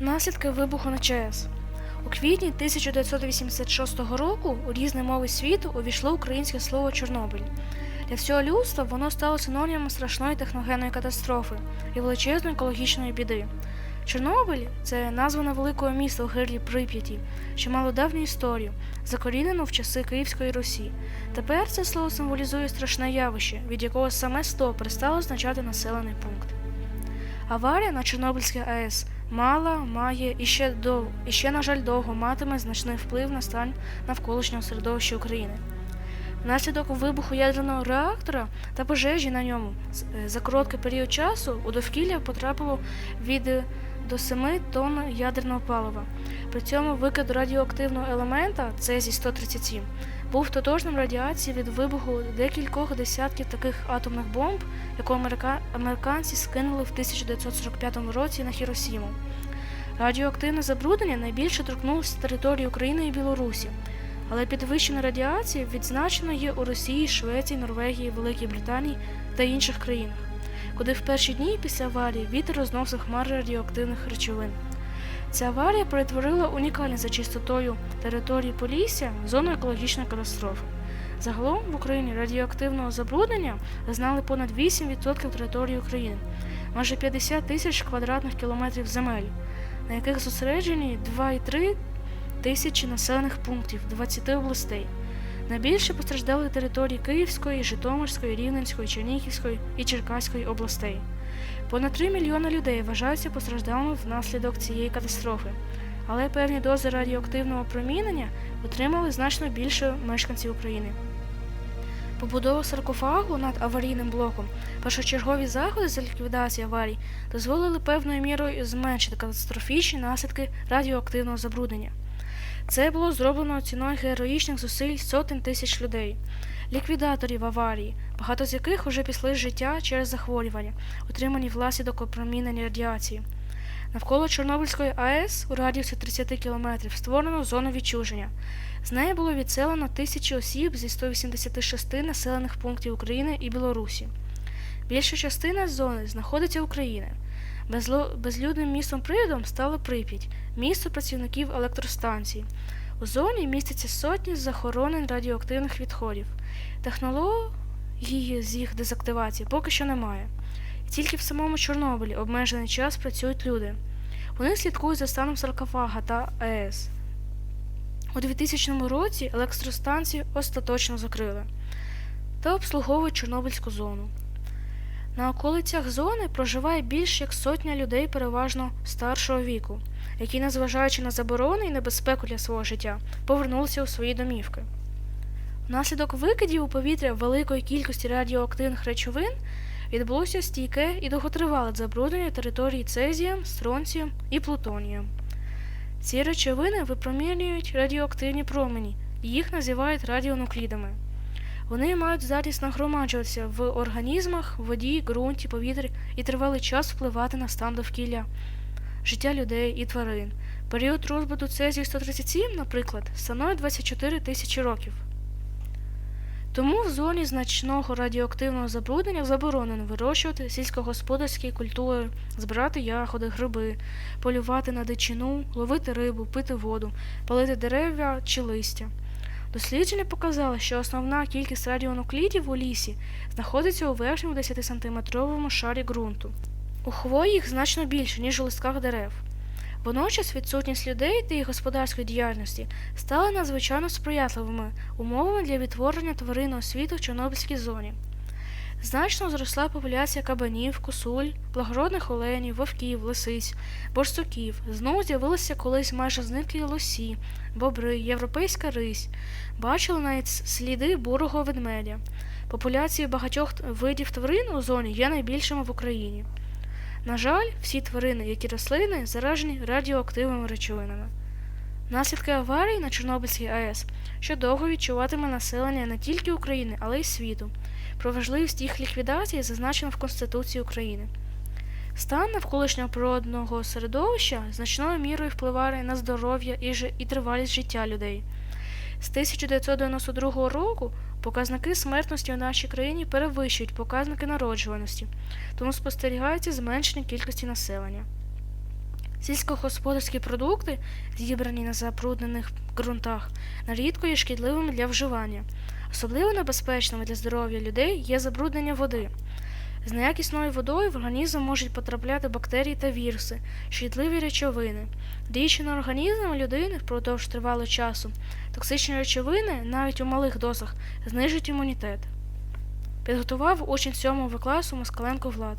Наслідки вибуху на ЧАЕС. У квітні 1986 року у різні мови світу увійшло українське слово Чорнобиль. Для всього людства воно стало синонімом страшної техногенної катастрофи і величезної екологічної біди. Чорнобиль це назва невеликого міста у гирлі Прип'яті, що мало давню історію, закорінену в часи Київської Русі. Тепер це слово символізує страшне явище, від якого саме слово перестало означати населений пункт. Аварія на Чорнобильській АЕС мала, має і ще, дов... і ще, на жаль, довго матиме значний вплив на стан навколишнього середовища України. Внаслідок вибуху ядерного реактора та пожежі на ньому е, за короткий період часу у довкілля потрапило від е, до 7 тонн ядерного палива. При цьому викид радіоактивного елемента цезій 137 був тотожним радіації від вибуху декількох десятків таких атомних бомб, яку америка... американці скинули в 1945 році на Хіросіму. Радіоактивне забруднення найбільше торкнулося території України і Білорусі, але підвищена радіація відзначена є у Росії, Швеції, Норвегії, Великій Британії та інших країнах, куди в перші дні після аварії вітер розносив хмари радіоактивних речовин. Ця аварія перетворила унікальні за чистотою території Полісся в зону екологічної катастрофи. Загалом в Україні радіоактивного забруднення зазнали понад 8% території України, майже 50 тисяч квадратних кілометрів земель, на яких зосереджені 2,3 тисячі населених пунктів 20 областей. Найбільше постраждали території Київської, Житомирської, Рівненської, Чернігівської і Черкаської областей. Понад 3 мільйони людей вважаються постраждалими внаслідок цієї катастрофи, але певні дози радіоактивного промінення отримали значно більше мешканців України. Побудова саркофагу над аварійним блоком, першочергові заходи з ліквідації аварій дозволили певною мірою зменшити катастрофічні наслідки радіоактивного забруднення. Це було зроблено ціною героїчних зусиль сотень тисяч людей, ліквідаторів аварії, багато з яких уже пішли з життя через захворювання, отримані внаслідок опромінення радіації. Навколо Чорнобильської АЕС у радіусі 30 кілометрів створено зону відчуження. З неї було відселено тисячі осіб зі 186 населених пунктів України і Білорусі. Більша частина зони знаходиться в Україні. Безлюдним містом приводом стало Прип'ять, місто працівників електростанцій. У зоні містяться сотні захоронень радіоактивних відходів. Технології з їх дезактивації поки що немає. Тільки в самому Чорнобилі обмежений час працюють люди. Вони слідкують за станом саркофага та АЕС. У 2000 році електростанції остаточно закрили та обслуговують Чорнобильську зону. На околицях зони проживає більш як сотня людей переважно старшого віку, які, незважаючи на заборони і небезпеку для свого життя, повернулися у свої домівки. Внаслідок викидів у повітря великої кількості радіоактивних речовин відбулося стійке і довготривале забруднення території цезієм, стронцієм і плутонієм. Ці речовини випромінюють радіоактивні промені, і їх називають радіонуклідами. Вони мають здатність нагромаджуватися в організмах, воді, ґрунті, повітрі і тривалий час впливати на стан довкілля, життя людей і тварин. Період розбуду цезію 137, наприклад, становить 24 тисячі років. Тому в зоні значного радіоактивного забруднення заборонено вирощувати сільськогосподарські культури, збирати ягоди, гриби, полювати на дичину, ловити рибу, пити воду, палити дерева чи листя. Дослідження показали, що основна кількість радіонуклідів у лісі знаходиться у верхньому 10-сантиметровому шарі ґрунту. У хвої їх значно більше, ніж у листках дерев. Водночас відсутність людей та їх господарської діяльності стали надзвичайно сприятливими умовами для відтворення тваринного світу в Чорнобильській зоні. Значно зросла популяція кабанів, косуль, благородних оленів, вовків, лисиць, борсуків. Знову з'явилися колись майже зниклі лосі, бобри, європейська рись. Бачили навіть сліди бурого ведмедя. Популяції багатьох видів тварин у зоні є найбільшими в Україні. На жаль, всі тварини, як і рослини, заражені радіоактивними речовинами. Наслідки аварії на Чорнобильській АЕС що довго відчуватиме населення не тільки України, але й світу. Про важливість їх ліквідації зазначено в Конституції України. Стан навколишнього природного середовища значною мірою впливає на здоров'я і, тривалість життя людей. З 1992 року показники смертності у нашій країні перевищують показники народжуваності, тому спостерігається зменшення кількості населення. Сільськогосподарські продукти, зібрані на забруднених ґрунтах, нерідко є шкідливими для вживання. Особливо небезпечними для здоров'я людей є забруднення води. З неякісною водою в організм можуть потрапляти бактерії та віруси, шкідливі речовини. Діючи на організм людини впродовж тривалого часу, токсичні речовини, навіть у малих дозах, знижують імунітет. Підготував учень 7 класу Москаленко Влад.